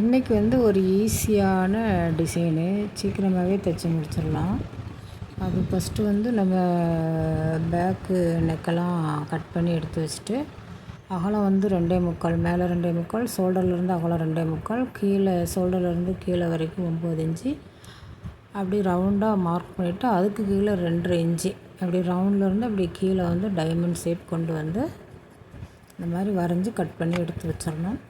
இன்றைக்கி வந்து ஒரு ஈஸியான டிசைனு. சீக்கிரமாகவே தைச்சி முடிச்சிடலாம். அது ஃபஸ்ட்டு வந்து நம்ம பேக்கு நெக்கெல்லாம் கட் பண்ணி எடுத்து வச்சுட்டு அகலம் வந்து ரெண்டே முக்கால் மேலே ரெண்டே முக்கால் ஷோல்டர்லேருந்து அகலம் ரெண்டே முக்கால் கீழே ஷோல்டர்லேருந்து கீழே வரைக்கும் ஒம்பது இன்ச்சு. அப்படி ரவுண்டாக மார்க் பண்ணிவிட்டு அதுக்கு கீழே ரெண்டரை இன்ச்சு. அப்படி ரவுண்ட்லேருந்து அப்படி கீழே வந்து டைமண்ட் ஷேப் கொண்டு வந்து இந்த மாதிரி வரைஞ்சி கட் பண்ணி எடுத்து வச்சிடணும்.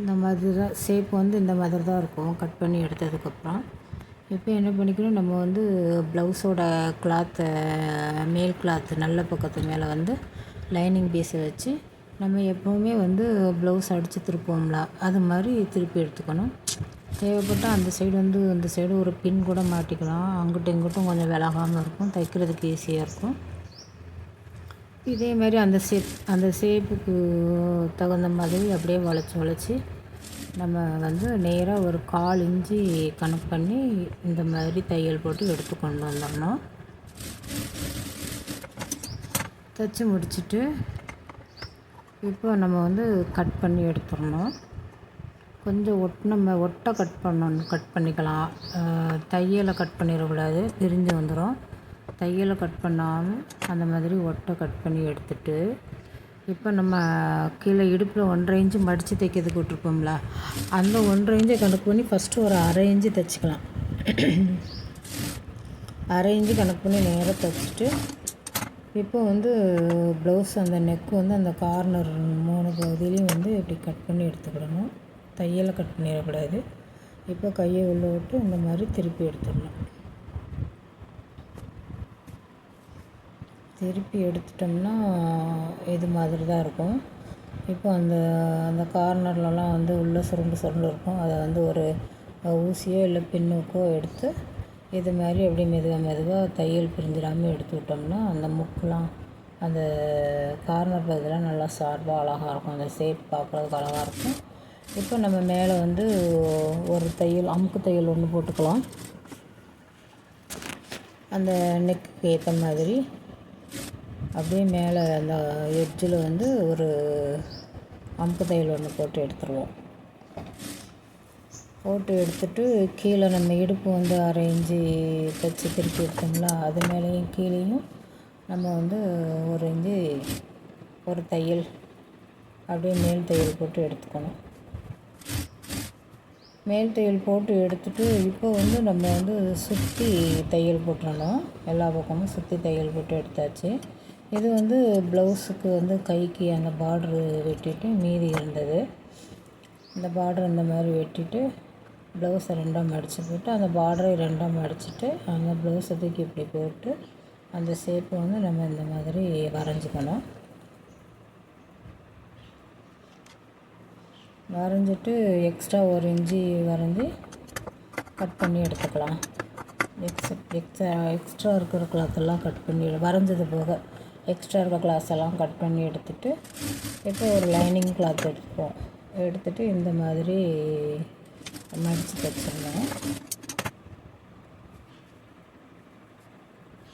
இந்த மாதிரி தான் ஷேப் வந்து இந்த மாதிரி தான் இருக்கும். கட் பண்ணி எடுத்ததுக்கப்புறம். இப்போ என்ன பண்ணிக்கணும்? நம்ம வந்து ப்ளவுஸோட கிளாத்தை மேல் கிளாத்து நல்ல பக்கத்து மேலே வந்து லைனிங் பீஸை வச்சு நம்ம எப்போவுமே வந்து ப்ளவுஸ் அடித்து திருப்போம்ல அது மாதிரி திருப்பி எடுத்துக்கணும். தேவைப்பட்டால் அந்த சைடு வந்து அந்த சைடு ஒரு பின் கூட மாட்டிக்கலாம். அங்கிட்டும் இங்கிட்டும் கொஞ்சம் விலகாமல் இருக்கும் தைக்கிறதுக்கு ஈஸியாக இருக்கும். இதே மாதிரி அந்த ஷேப் அந்த ஷேப்புக்கு தகுந்த மாதிரி அப்படியே வளைச்சி வளைச்சி நம்ம வந்து நேராக ஒரு கால் இஞ்சி கணக்கு பண்ணி இந்த மாதிரி தையல் போட்டு எடுத்து கொண்டு வந்துடணும். தைச்சி முடிச்சுட்டு இப்போ நம்ம வந்து கட் பண்ணி எடுத்துடணும். கொஞ்சம் ஒட் நம்ம ஒட்டை கட் பண்ணணும் கட் பண்ணிக்கலாம். தையலை கட் பண்ணிடக்கூடாது பிரிஞ்சு வந்துடும் தையலை கட் பண்ணாமல் அந்த மாதிரி ஒட்டை கட் பண்ணி எடுத்துட்டு இப்போ நம்ம கீழே இடுப்பில் ஒன்றரை இன்ச்சு மடித்து தைக்கிறதுக்கு விட்ருப்போம்ல அந்த ஒன்றரை இன்ச்சை கணக்கு பண்ணி ஃபஸ்ட்டு ஒரு அரை இன்ச்சு தைச்சிக்கலாம். அரை இன்ச்சு கணக்கு பண்ணி நேராக தைச்சிட்டு இப்போ வந்து ப்ளவுஸ் அந்த நெக்கு வந்து அந்த கார்னர் மூணு பகுதியிலையும் வந்து இப்படி கட் பண்ணி எடுத்துக்கிடணும். தையலை கட் பண்ணிடக்கூடாது. இப்போ கையை உள்ளே விட்டு இந்த மாதிரி திருப்பி எடுத்துடணும். திருப்பி எடுத்துட்டோம்னா இது மாதிரி தான் இருக்கும். இப்போ அந்த அந்த கார்னர்லலாம் வந்து உள்ளே சுருண்டு சுருண்டு இருக்கும். அதை வந்து ஒரு ஊசியோ இல்லை பின்னுக்கோ எடுத்து இது மாதிரி அப்படியே மெதுவாக மெதுவாக தையல் பிரிஞ்சிடாமல் எடுத்து விட்டோம்னா அந்த முக்கெலாம் அந்த கார்னர் பகுதியெலாம் நல்லா சார்பாக அழகாக இருக்கும். அந்த ஷேப் பார்க்குறதுக்கு அழகாக இருக்கும். இப்போ நம்ம மேலே வந்து ஒரு தையல் அமுக்கு தையல் ஒன்று போட்டுக்கலாம். அந்த நெக்குக்கு ஏற்ற மாதிரி. அப்படியே மேலே அந்த எட்ஜில் வந்து ஒரு அம்பு தையல் ஒன்று போட்டு எடுத்துருவோம். போட்டு எடுத்துட்டு கீழே நம்ம இடுப்பு வந்து அரை இஞ்சி தைச்சி திருப்பி எடுத்தோம்ல அது மேலேயும் கீழேயும் நம்ம வந்து ஒரு இஞ்சி ஒரு தையல் அப்படியே மேல் தையல் போட்டு எடுத்துக்கணும். மேல் தையல் போட்டு எடுத்துட்டு இப்போ வந்து நம்ம வந்து சுற்றி தையல் போட்டுடணும் எல்லா பக்கமும் சுற்றி தையல் போட்டு எடுத்தாச்சு. இது வந்து ப்ளவுஸுக்கு வந்து கைக்கு அந்த பார்ட்ரு வெட்டிட்டு மீதி இருந்தது. இந்த பார்டர் இந்த மாதிரி வெட்டிட்டு ப்ளவுஸை ரெண்டாக மடித்து போட்டு அந்த பார்டரை ரெண்டாக மடிச்சுட்டு அந்த ப்ளவுஸை தூக்கி இப்படி போட்டு அந்த ஷேப்பை வந்து நம்ம இந்த மாதிரி வரைஞ்சிக்கணும். வரைஞ்சிட்டு எக்ஸ்ட்ரா ஒரு இன்ச்சி வரைஞ்சி கட் பண்ணி எடுத்துக்கலாம். எக்ஸ் எக்ஸ்ட்ரா எக்ஸ்ட்ரா இருக்கிற கிளாத்தெல்லாம் கட் பண்ணி வரைஞ்சது போக. எக்ஸ்ட்ரா இருக்க கிளாஸ் எல்லாம் கட் பண்ணி எடுத்துகிட்டு இப்போ ஒரு லைனிங் கிளாத் எடுப்போம். எடுத்துகிட்டு இந்த மாதிரி மடித்து தைச்சிருந்தேன்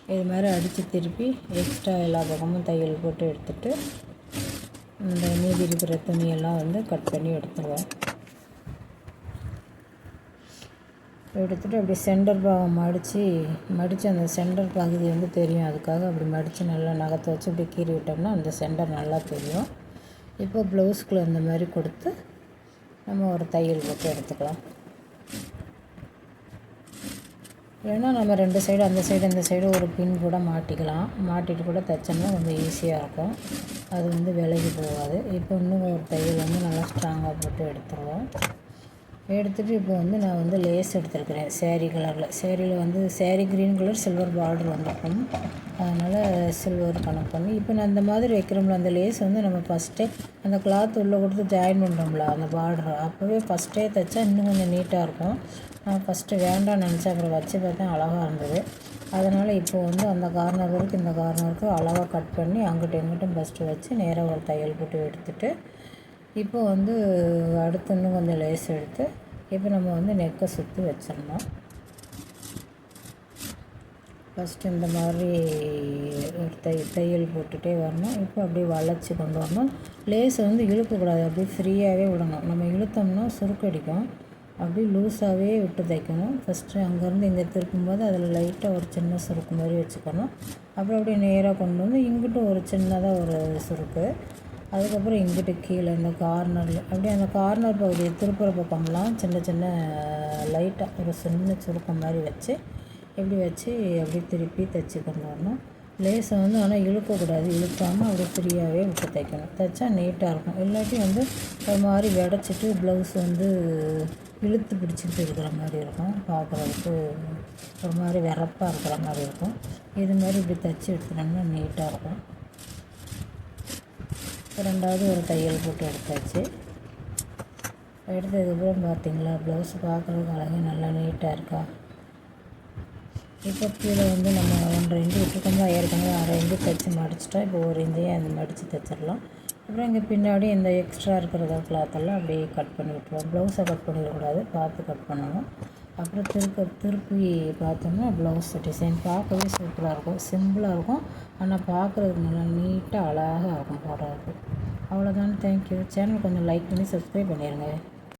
இது மாதிரி அடித்து திருப்பி எக்ஸ்ட்ரா எல்லா பக்கமும் தையல் போட்டு எடுத்துகிட்டு இந்த மீதி இருக்கிற துணியெல்லாம் வந்து கட் பண்ணி எடுத்துருவேன் எடுத்துகிட்டு அப்படி சென்டர் பாகம் மடித்து மடித்து அந்த சென்டர் பகுதி வந்து தெரியும். அதுக்காக அப்படி மடித்து நல்லா நகத்தை வச்சு அப்படி கீறி விட்டோம்னா அந்த சென்டர் நல்லா தெரியும். இப்போ ப்ளவுஸ்குள்ளே அந்த மாதிரி கொடுத்து நம்ம ஒரு தையல் போட்டு எடுத்துக்கலாம். இல்லைன்னா நம்ம ரெண்டு சைடு அந்த சைடு அந்த சைடு ஒரு பின் கூட மாட்டிக்கலாம். மாட்டிட்டு கூட தைச்சோம்னா கொஞ்சம் ஈஸியாக இருக்கும். அது வந்து விலகி போகாது. இப்போ இன்னும் ஒரு தையல் வந்து நல்லா ஸ்ட்ராங்காக போட்டு எடுத்துருவோம். எடுத்துகிட்டு இப்போ வந்து நான் வந்து லேஸ் எடுத்துருக்கிறேன். சேரீ கலரில் சேரீயில் வந்து saree green colour silver border வந்திருக்கும். அதனால் சில்வர் கணக்கு பண்ணி இப்போ நான் அந்த மாதிரி வைக்கிறோம்ல அந்த லேஸ் வந்து நம்ம ஃபஸ்ட்டே அந்த கிளாத் உள்ளே கொடுத்து ஜாயின் பண்ணுறோம்ல அந்த பார்டர் அப்போவே ஃபஸ்ட்டே தைச்சா இன்னும் கொஞ்சம் நீட்டாக இருக்கும். நான் ஃபஸ்ட்டு வேண்டாம்னு நினச்சேன் அப்புறம் வச்சு பார்த்தேன் அழகாக இருந்தது. அதனால் இப்போ வந்து அந்த கார்னர் வரைக்கும் இந்த கார்னருக்கு அழகாக கட் பண்ணி அங்கிட்டும் இங்கிட்டும் ஃபஸ்ட்டு வச்சு நேராக ஒரு தையல் போட்டு எடுத்துகிட்டு இப்போ வந்து அடுத்து இன்னும் கொஞ்சம் லேஸ் எடுத்து இப்போ நம்ம வந்து நெக்கை சுற்றி வச்சிடணும். ஃபஸ்ட்டு இந்த மாதிரி தை தையல் போட்டுகிட்டே வரணும். இப்போ அப்படியே வளைச்சி கொண்டு வரணும். லேஸை வந்து இழுக்கக்கூடாது. அப்படியே ஃப்ரீயாகவே விடணும். நம்ம இழுத்தோம்னா சுருக்கடிக்கும் அப்படியே லூஸாகவே விட்டு தைக்கணும். ஃபஸ்ட்டு அங்கேருந்து இங்கே திருப்பும்போது அதில் லைட்டாக ஒரு சின்ன சுருக்கு மாதிரி வச்சுக்கணும். அப்புறம் அப்படியே நேராக கொண்டு வந்து இங்கிட்டும் ஒரு சின்னதாக ஒரு சுருக்கு. அதுக்கப்புறம் இங்கிட்டு கீழே இந்த கார்னரில் அப்படியே அந்த கார்னர் பகுதியை திருப்புற பக்கம்லாம் சின்ன சின்ன லைட்டாக ஒரு சின்ன சுருக்கம் மாதிரி வச்சு இப்படி வச்சு அப்படியே திருப்பி தைச்சி கொண்டு வரணும் லேஸை வந்து ஆனால் இழுக்கக்கூடாது. இழுக்காமல் அப்படியே ஃப்ரீயாகவே விட்டு தைக்கணும். தைச்சா நீட்டாக இருக்கும். இல்லாட்டி வந்து ஒரு மாதிரி விடச்சிட்டு ப்ளவுஸ் வந்து இழுத்து பிடிச்சிட்டு இருக்கிற மாதிரி இருக்கும். பார்க்குறதுக்கு ஒரு மாதிரி விறப்பாக இருக்கிற மாதிரி இருக்கும். இது மாதிரி இப்படி தைச்சி எடுத்துட்டோம்னா நீட்டாக இருக்கும். ரெண்டாவது ஒரு தையல் போட்டு எடுத்தாச்சு. எடுத்ததுக்கப்புறம் பார்த்தீங்களா ப்ளவுஸ் பார்க்குறதுக்கு அழகாக நல்லா நீட்டாக இருக்கா? இப்போ கீழே வந்து நம்ம ஒன்றரை இன்ச்சு விட்டுருக்கோம்ல ஏற்கனவே அரை இன்ச்சு தைச்சி மடிச்சிட்டா இப்போ ஒரு இன்ச்சையும் அந்த மடித்து தைச்சிடலாம். அப்புறம் இங்கே பின்னாடி இந்த எக்ஸ்ட்ரா இருக்கிறத கிளாத்தெல்லாம் அப்படியே கட் பண்ணி விட்டுருவோம். ப்ளவுஸை கட் பண்ணிடக்கூடாது பார்த்து கட் பண்ணணும். அப்புறம் திருப்ப திருப்பி பார்த்தோம்னா ப்ளவுஸ் டிசைன் பார்க்கவே சூப்பராக இருக்கும். சிம்பிளாக இருக்கும். ஆனால் பார்க்குறதுக்கு நல்லா நீட்டாக அழகாக இருக்கும் போடுறதுக்கு அவ்வளோதான் தேங்க்யூ சேனல் கொஞ்சம் லைக் பண்ணி சப்ஸ்கிரைப் பண்ணிடுங்க